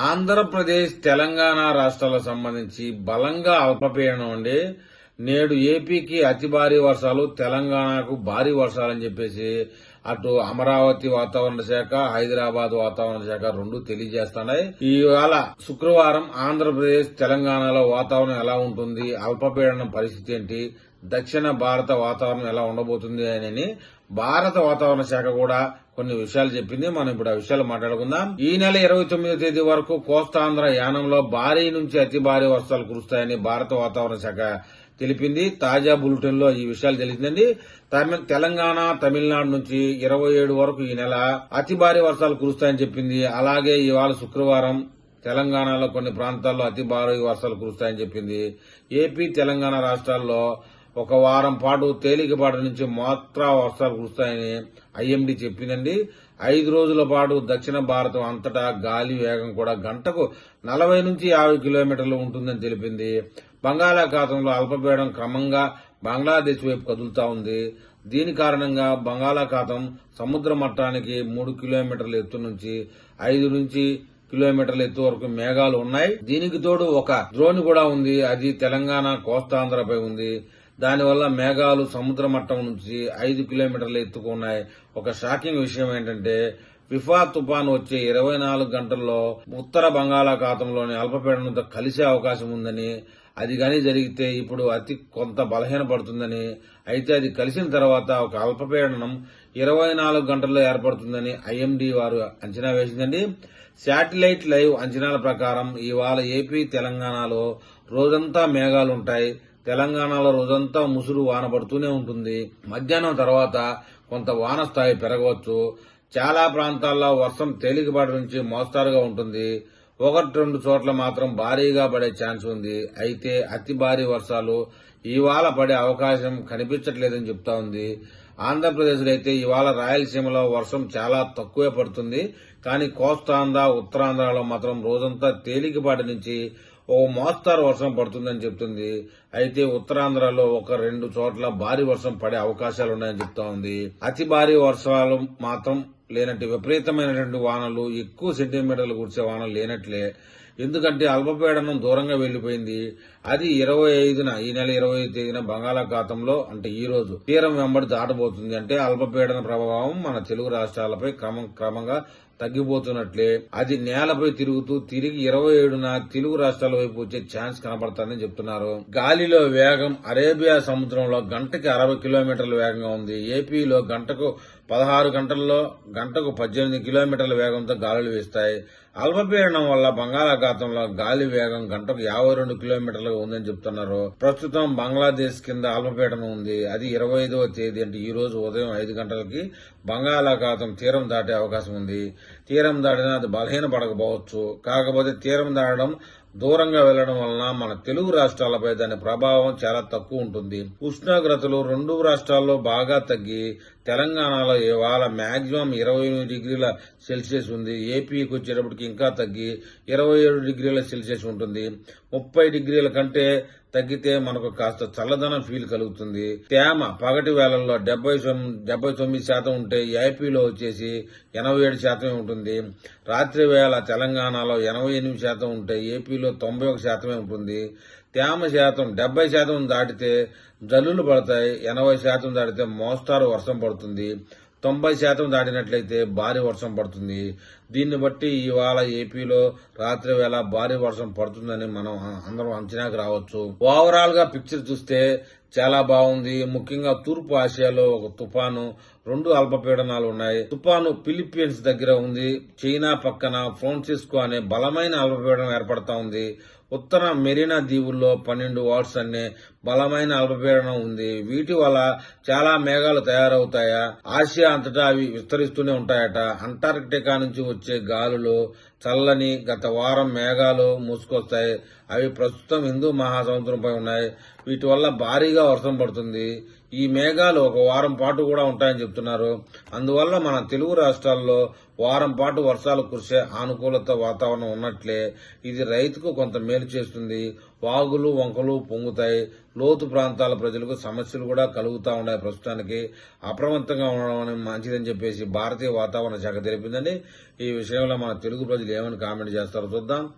ఆంధ్రప్రదేశ్ తెలంగాణ రాష్ట్రాలకు సంబంధించి బలంగా అల్పపీడనం అండి నేడు ఏపీకి అతి భారీ వర్షాలు తెలంగాణకు భారీ వర్షాలని చెప్పేసి అటు అమరావతి వాతావరణ శాఖ హైదరాబాద్ వాతావరణ శాఖ రెండు తెలియజేస్తున్నాయి. ఇవాళ శుక్రవారం ఆంధ్రప్రదేశ్ తెలంగాణలో వాతావరణం ఎలా ఉంటుంది అల్పపీడనం పరిస్థితి ఏంటి దక్షిణ భారత వాతావరణం ఎలా ఉండబోతుంది అని భారత వాతావరణ శాఖ కూడా కొన్ని విషయాలు చెప్పింది. మనం ఇప్పుడు ఆ విషయాలు మాట్లాడుకుందాం. ఈ నెల ఇరవై తొమ్మిదో తేదీ వరకు కోస్తాంధ్ర యానంలో భారీ నుంచి అతి భారీ వర్షాలు కురుస్తాయని భారత వాతావరణ శాఖ తెలిపింది. తాజా బులెటిన్లో ఈ విషయాలు తెలిసిందండి. తెలంగాణ తమిళనాడు నుంచి ఇరవై ఏడు వరకు ఈ నెల అతి భారీ వర్షాలు కురుస్తాయని చెప్పింది. అలాగే ఇవాళ శుక్రవారం తెలంగాణలో కొన్ని ప్రాంతాల్లో అతి భారీ వర్షాలు కురుస్తాయని చెప్పింది. ఏపీ తెలంగాణ రాష్ట్రాల్లో ఒక వారం పాటు తేలికపాటి నుంచి మాత్రా వర్షాలు కురుస్తాయని ఐఎండీ చెప్పిందండి ఐదు రోజుల పాటు దక్షిణ భారతం అంతటా గాలి వేగం కూడా గంటకు నలభై నుంచి యాభై కిలోమీటర్లు ఉంటుందని తెలిపింది. బంగాళాఖాతంలో అల్పపీడనం క్రమంగా బంగ్లాదేశ్ వైపు కదులుతా ఉంది. దీని కారణంగా బంగాళాఖాతం సముద్ర మట్టానికి మూడు కిలోమీటర్ల ఎత్తు నుంచి ఐదు నుంచి కిలోమీటర్ల ఎత్తు వరకు మేఘాలు ఉన్నాయి. దీనికి తోడు ఒక ద్రోణి కూడా ఉంది. అది తెలంగాణ కోస్తాంధ్రపై ఉంది. దానివల్ల మేఘాలు సముద్ర మట్టం నుంచి ఐదు కిలోమీటర్ల ఎత్తుకున్నాయి ఒక షాకింగ్ విషయం ఏంటంటే ఫిఫా తుఫాన్ వచ్చే ఇరవై నాలుగు గంటల్లో ఉత్తర బంగాళాఖాతంలోని అల్పపీడనంతో కలిసే అవకాశం ఉందని అది గాని జరిగితే ఇప్పుడు అతి కొంత బలహీనపడుతుందని అయితే అది కలిసిన తర్వాత ఒక అల్పపీడనం ఇరవై నాలుగు గంటల్లో ఏర్పడుతుందని ఐఎండి వారు అంచనా వేసిందండి. శాటిలైట్ లైవ్ అంచనాల ప్రకారం ఇవాళ ఏపీ తెలంగాణలో రోజంతా మేఘాలుంటాయి. తెలంగాణలో రోజంతా ముసురు వాన పడుతూనే ఉంటుంది. మధ్యాహ్నం తర్వాత కొంత వాన స్థాయి పెరగవచ్చు. చాలా ప్రాంతాల్లో వర్షం తేలికపాటి నుంచి మోస్తారుగా ఉంటుంది. ఒకటి రెండు చోట్ల మాత్రం భారీగా పడే ఛాన్స్ ఉంది. అయితే అతి భారీ వర్షాలు ఇవాళ పడే అవకాశం కనిపించట్లేదని చెప్తా ఉంది. ఆంధ్రప్రదేశ్లో అయితే ఇవాళ రాయలసీమలో వర్షం చాలా తక్కువే పడుతుంది. కానీ కోస్తాంధ్ర ఉత్తరాంధ్రలో మాత్రం రోజంతా తేలికపాటి నుంచి ఓ మోస్తారు వర్షం పడుతుందని చెప్తుంది. అయితే ఉత్తరాంధ్రలో ఒక రెండు చోట్ల భారీ వర్షం పడే అవకాశాలు ఉన్నాయని చెప్తా ఉంది. అతి భారీ వర్షాలు మాత్రం లేనట్టు విపరీతమైనటువంటి వానలు ఎక్కువ సెంటీమీటర్లు కురిసే వానలు లేనట్లే. ఎందుకంటే అల్పపీడనం దూరంగా వెళ్ళిపోయింది అది ఇరవై ఐదున ఈ నెల ఇరవై ఐదు తేదీన బంగాళాఖాతంలో అంటే ఈ రోజు తీరం వెంబడి దాటబోతుంది. అంటే అల్పపీడన ప్రభావం మన తెలుగు రాష్ట్రాలపై క్రమం క్రమంగా తగ్గిపోతున్నట్లే. అది నేలపై తిరుగుతూ తిరిగి ఇరవై ఏడున తెలుగు రాష్ట్రాల వైపు వచ్చే ఛాన్స్ కనబడతానని చెప్తున్నారు. గాలిలో వేగం అరేబియా సముద్రంలో గంటకి అరవై కిలోమీటర్ల వేగంగా ఉంది. ఏపీలో గంటకు పదహారు గంటల్లో గంటకు పద్దెనిమిది కిలోమీటర్ల వేగంతో గాలులు వీస్తాయి. అల్పపీడనం వల్ల బంగాళాఖాతంలో గాలి వేగం గంటకు యాభై రెండు కిలోమీటర్లుగా ఉందని చెప్తున్నారు. ప్రస్తుతం బంగ్లాదేశ్ కింద అల్పపీడనం ఉంది. అది ఇరవై ఐదవ తేదీ అంటే ఈ రోజు ఉదయం ఐదు గంటలకి బంగాళాఖాతం తీరం దాటే అవకాశం ఉంది. తీరం దాటినా అది బలహీనపడకపోవచ్చు కాకపోతే తీరం దాటడం దూరంగా వెళ్ళడం వలన మన తెలుగు రాష్ట్రాలపై దాని ప్రభావం చాలా తక్కువ ఉంటుంది. ఉష్ణోగ్రతలు రెండు రాష్ట్రాల్లో బాగా తగ్గి తెలంగాణలో ఇవాళ మ్యాక్సిమం ఇరవై ఎనిమిది డిగ్రీల సెల్సియస్ ఉంది. ఏపీకి వచ్చేటప్పటికి ఇంకా తగ్గి ఇరవై ఏడు డిగ్రీల సెల్సియస్ ఉంటుంది. ముప్పై డిగ్రీల కంటే తగ్గితే మనకు కాస్త చల్లదనం ఫీల్ కలుగుతుంది. తేమ పగటి వేళల్లో డెబ్బై డెబ్బై తొమ్మిది శాతం ఉంటే ఏపీలో వచ్చేసి ఎనభై ఏడు శాతమే ఉంటుంది. రాత్రి వేళ తెలంగాణలో ఎనభై ఎనిమిది శాతం ఉంటే ఏపీలో తొంభై ఒక శాతమే ఉంటుంది. తేమ శాతం డెబ్బై శాతం దాటితే జల్లులు పడతాయి ఎనభై శాతం దాటితే మోస్తారు వర్షం పడుతుంది తొంభై శాతం దాటినట్లయితే భారీ వర్షం పడుతుంది. దీన్ని బట్టి ఇవాళ ఏపీలో రాత్రి వేళ భారీ వర్షం పడుతుందని మనం అందరం అంచనాకు రావచ్చు. ఓవరాల్గా పిక్చర్ చూస్తే చాలా బాగుంది. ముఖ్యంగా తూర్పు ఆసియాలో ఒక తుఫాను రెండు అల్పపీడనాలు ఉన్నాయి. తుఫాను ఫిలిప్పీన్స్ దగ్గర ఉంది. చైనా పక్కన ఫ్రాన్సిస్కో అనే బలమైన అల్పపీడనం ఏర్పడతా ఉంది. ఉత్తర మెరీనా దీవుల్లో పన్నెండు వాట్స్ అనే బలమైన అల్పపీడనం ఉంది. వీటి వల్ల చాలా మేఘాలు తయారవుతాయా? ఆసియా అంతటా అవి విస్తరిస్తూనే ఉంటాయట. అంటార్క్టికా నుంచి వచ్చే గాలులు చల్లని గత వారం మేఘాలు మూసుకొస్తాయి. అవి ప్రస్తుతం హిందూ మహాసముద్రంపై ఉన్నాయి. వీటి వల్ల భారీగా వర్షం పడుతుంది. ఈ మేఘాలు ఒక వారం పాటు కూడా ఉంటాయని చెప్తున్నారు అందువల్ల మన తెలుగు రాష్ట్రాల్లో వారం పాటు వర్షాలు కురిసే అనుకూలత వాతావరణం ఉన్నట్లే ఇది రైతుకు కొంత మేలు చేస్తుంది. వాగులు వంకలు పొంగుతాయి. లోతు ప్రాంతాల ప్రజలకు సమస్యలు కూడా కలుగుతూ ఉన్నాయి ప్రస్తుతానికి. అప్రమత్తంగా ఉండడం మంచిదని చెప్పేసి భారతీయ వాతావరణ శాఖ తెలిపిందని ఈ విషయంలో మన తెలుగు ప్రజలు ఏమని కామెంట్ చేస్తారో చూద్దాం.